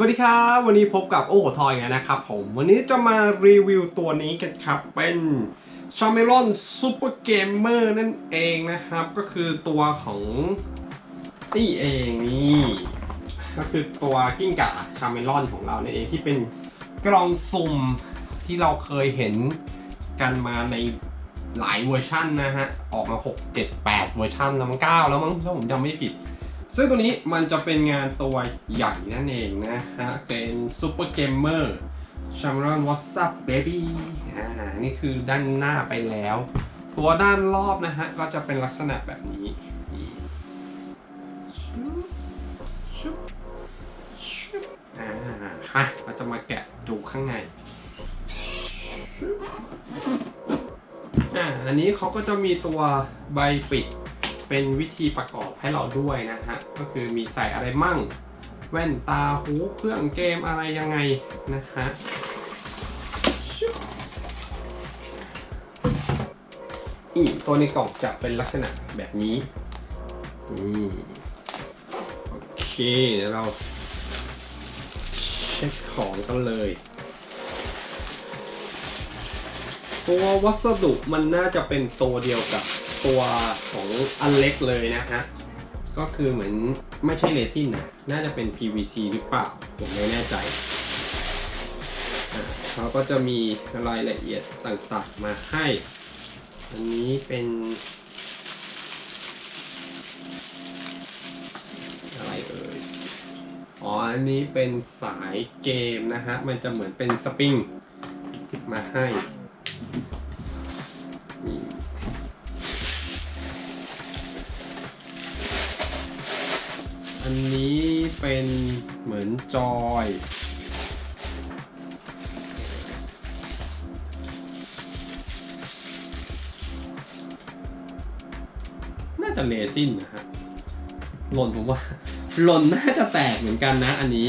วัสดีครับ วันนี้พบกับโอ้โหทอยนะครับผม วันนี้จะมารีวิวตัวนี้กันครับ เป็น c h a m e l o n Super Gamer นั่นเองนะครับ ก็คือตัวของนี่เองนี่ ก็คือตัวกิ้งก่าชาเมลอนของเราเนี่ยเองที่เป็นกล่องสุ่มที่เราเคยเห็นกันมาในหลายเวอร์ชันนะฮะ ออกมา 6 7 8 เวอร์ชันแล้วมั้ง9แล้วมั้งถ้าผมจำไม่ผิด ซึ่งตัวนี้มันจะเป็นงานตัวใหญ่นั่นเองนะฮะ เป็นซูเปอร์เกมเมอร์ชามรอนวอ s ั p เบบี้อ่า นี่คือด้านหน้าไปแล้ว ตัวด้านรอบนะฮะ ก็จะเป็นลักษณะแบบนี้อ่าฮะเราจะมาแกะดูข้างในอ่าอันนี้เขาก็จะมีตัวใบปิด เป็นวิธีประกอบให้เราด้วยนะฮะ ก็คือมีใส่อะไรมั่ง แว่นตาหูเครื่องเกมอะไรยังไงนะฮะอีตัวในกล่องจะเป็นลักษณะแบบนี้นี่โอเคเดี๋ยวเราเช็คของกันเลย ตัววัสดุมันน่าจะเป็นตัวเดียวกับ ตัวของอันเล็กเลยนะฮะก็คือเหมือนไม่ใช่เรซินนะน่าจะเป็น PVC หรือเปล่า ผมไม่แน่ใจอ่าเขาก็จะมีรายละเอียดต่างๆมาให้ อันนี้เป็น อะไรเอ่ย อ๋อ อันนี้เป็นสายเกมนะฮะ มันจะเหมือนเป็นสปริงมาให้ อันนี้เป็นเหมือนจอย น่าจะเลซินนะฮะ หล่นผมว่า หล่นน่าจะแตกเหมือนกันนะอันนี้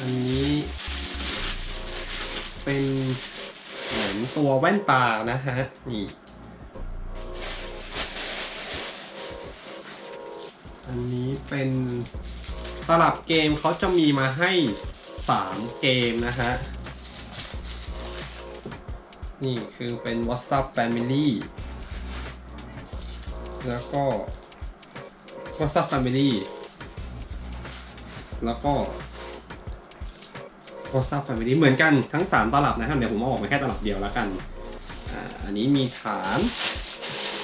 อันนี้เหมือน ตัวแว่นตานะฮะ นี่ อันนี้เป็นตลับเกมเขาจะมีมาให้ 3 เกมนะฮะ นี่คือเป็น WhatsApp Family แล้วก็ WhatsApp Family แล้วก็ WhatsApp Family เหมือนกันทั้ง 3 ตลับนะครับเดี๋ยวผมเอาออกมาแค่ตลับเดียวแล้วกันอ่าอันนี้มีฐาน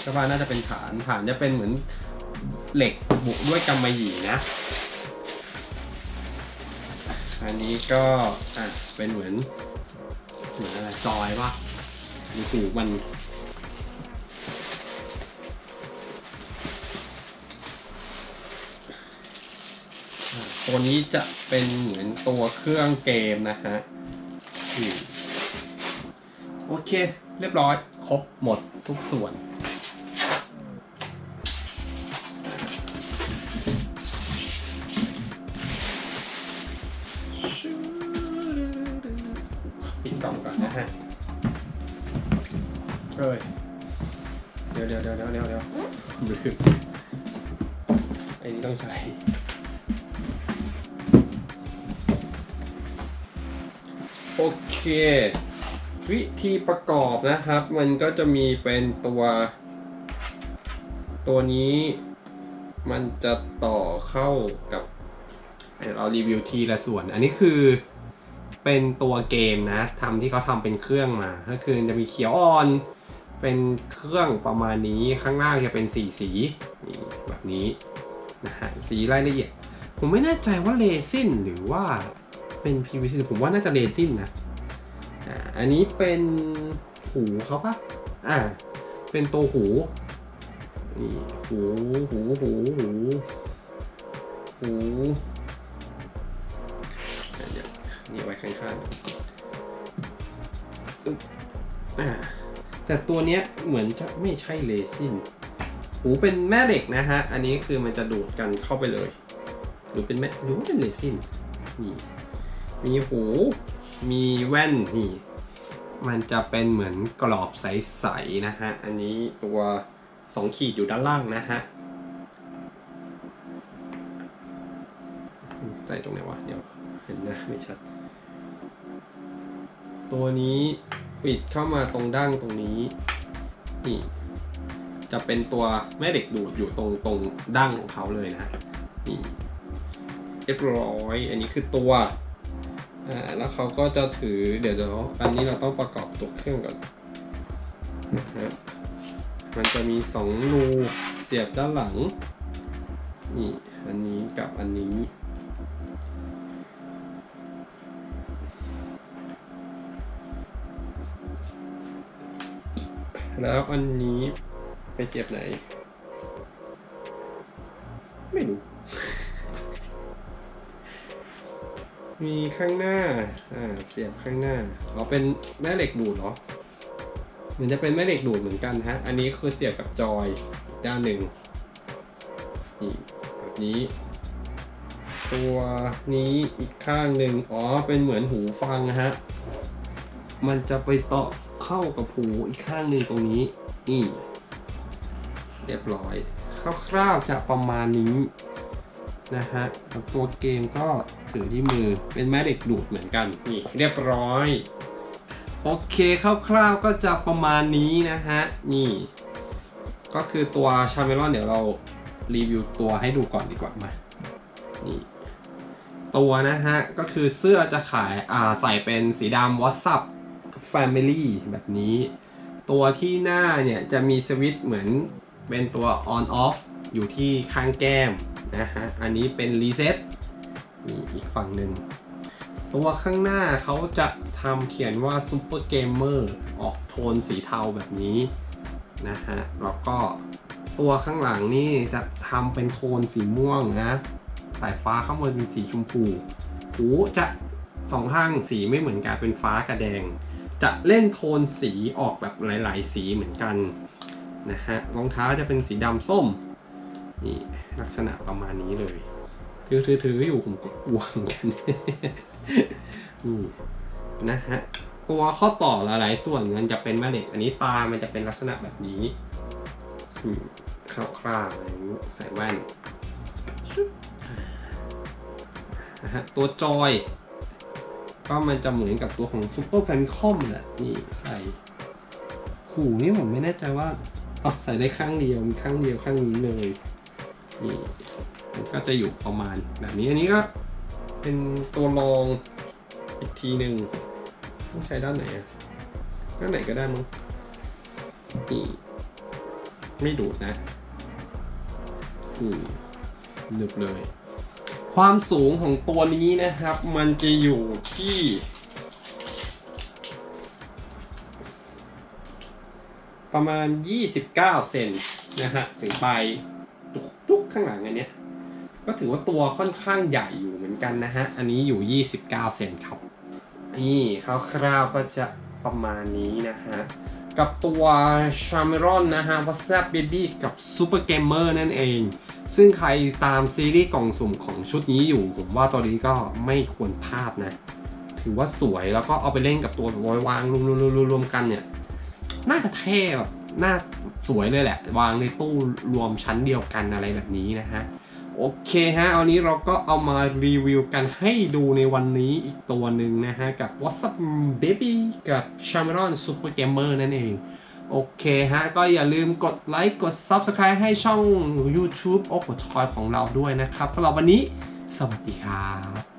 ก็ว่าน่าจะเป็นฐานฐานจะเป็นเหมือนเหล็กบุด้วยกำมะหยี่นะ อันนี้ก็อะเป็นเหมือนเหมือนอะไรจอยปะมีหูมัน ตัวนี้จะเป็นเหมือนตัวเครื่องเกมนะฮะโอเค เรียบร้อย ครบหมดทุกส่วนปิดกล่องก่อนนะฮะเอ้ยเดี๋ยวเดี๋ยวเดี๋ยวเดี๋ยวเดี๋ยวเดี๋ยวไอ้นี่ต้องใช้ โอเค วิธีประกอบนะครับ มันก็จะมีเป็นตัว ตัวนี้มันจะต่อเข้ากับเดี๋ยวเรารีวิวทีละส่วน อันนี้คือเป็นตัวเกมนะทำที่เขาทำเป็นเครื่องมา ก็คือจะมีเขียวอ่อน เป็นเครื่องประมาณนี้ข้างล่างจะเป็นสีสีนี่แบบนี้นะฮะสีรายละเอียด ผมไม่แน่ใจว่าเรซินหรือว่า เป็น PVC ผมว่าน่าจะเรซินนะอ่าอันนี้เป็นหูเขาปะอ่า เป็นตัวหูนี่หูหูหูหูหูเดี๋ยวนี่ไว้ข้างๆอ่าแต่ตัวเนี้ยเหมือนจะไม่ใช่เรซินหูเป็นแม่เหล็กนะฮะ อันนี้คือมันจะดูดกันเข้าไปเลย หรือเป็นแม่หรือว่าเป็นเรซินนี่ มีหู มีแว่นนี่ มันจะเป็นเหมือนกรอบใสๆนะฮะ อันนี้ตัวสองขีดอยู่ด้านล่างนะฮะ ใส่ตรงไหนวะ เดี๋ยวเห็นนะไม่ชัด ตัวนี้ปิดเข้ามาตรงดั้งตรงนี้ นี่ จะเป็นตัวแม่เหล็กดูดอยู่ตรงตรงดั้งของเขาเลยนะนี่เรียบร้อย อันนี้คือตัว อ่าแล้วเขาก็จะถือเดี๋ยวเดี๋ยวอันนี้เราต้องประกอบตัวเครื่องก่อนนะฮะมันจะมีสองรูเสียบด้านหลังนี่อันนี้กับอันนี้แล้วอันนี้ไปเจ็บไหน ไม่รู้ มีข้างหน้า อ่า เสียบข้างหน้าอ๋อเป็นแม่เหล็กดูดเหรอมันจะเป็นแม่เหล็กดูดเหมือนกันฮะ อันนี้คือเสียบกับจอยด้านหนึ่งนี่แบบนี้ ตัวนี้อีกข้างหนึ่งอ๋อ เป็นเหมือนหูฟังฮะ มันจะไปต่อเข้ากับหูอีกข้างหนึ่งตรงนี้ นี่ เรียบร้อย คร่าวๆจะประมาณนี้ นะฮะตัวเกมก็ถือที่มือเป็นแม่เหล็กดูดเหมือนกันนี่เรียบร้อย โอเคคร่าวๆก็จะประมาณนี้นะฮะ นี่ ก็คือตัวชาเมลอนเดี๋ยวเรารีวิวตัวให้ดูก่อนดีกว่ามานี่ตัวนะฮะ ก็คือเสื้อจะขายอ่าใส่เป็นสีดำ WhatsApp Family แบบนี้ ตัวที่หน้าเนี่ยจะมีสวิตช์เหมือนเป็นตัว on off อยู่ที่ข้างแก้ม นะฮะ อันนี้เป็น reset นี่อีกฝั่งหนึ่ง ตัวข้างหน้าเขาจะทำเขียนว่า Super Gamer ออกโทนสีเทาแบบนี้นะฮะ แล้วก็ตัวข้างหลังนี่จะทำเป็นโทนสีม่วงนะ สายฟ้าข้างบนเป็นสีชมพู หูจะสองข้างสีไม่เหมือนกันเป็นฟ้ากับแดง จะเล่นโทนสีออกแบบหลาย ๆ สีเหมือนกันนะฮะ รองเท้าจะเป็นสีดำส้ม นี่ลักษณะประมาณนี้เลย ถือถือถืออยู่ผมก็กลัวเหมือนกันนี่นะฮะตัวข้อต่อหลายๆส่วนมันจะเป็นแม่เหล็ก อันนี้ตา มันจะเป็นลักษณะแบบนี้คร่าวๆอะไรนี้ใส่แว่นนะฮะตัวจอย ก็มันจะเหมือนกับตัวของ Super Famicom แหละนี่ใส่หูนี่ผมไม่แน่ใจว่าอ๋อใส่ได้ข้างเดียวมีข้างเดียวข้างนี้เลย นี่มันก็จะอยู่ประมาณแบบนี้อันนี้ก็เป็นตัวรองอีกทีหนึ่งต้องใช้ด้านไหนอะด้านไหนก็ได้มั้งนี่ไม่ดูดนะอืมหนึบเลย ความสูงของตัวนี้นะครับ มันจะอยู่ที่ประมาณ 29 เซนนะฮะ ถึงปลาย ข้างหลังอันเนี้ยก็ถือว่าตัวค่อนข้างใหญ่อยู่เหมือนกันนะฮะ อันนี้อยู่ 29 เซนครับ นี่คร่าวๆก็จะประมาณนี้นะฮะ กับตัว c h a m e r o n นะฮะ WhatsApp Baby กับ Super Gamer นั่นเอง ซึ่งใครตามซีรีส์กล่องสุ่มของชุดนี้อยู่ ผมว่าตัวนี้ก็ไม่ควรพลาดนะ ถือว่าสวยแล้วก็เอาไปเล่นกับตัววางรวมๆๆๆกันเนี่ย น่าจะเท่แบบ น่าสวยเลยแหละ วางในตู้รวมชั้นเดียวกันอะไรแบบนี้นะฮะ โอเคฮะเอานี้เราก็เอามารีวิวกันให้ดูในวันนี้อีกตัวหนึ่งนะฮะ กับ WhatsApp Baby กับ c h a m e r o n Super Gamer นั่นเองโอเคฮะ ก็อย่าลืมกดไลค์กด Subscribe ให้ช่อง YouTube โอ้โหทอยของเราด้วยนะครับสำหรับวันนี้ สวัสดีครับ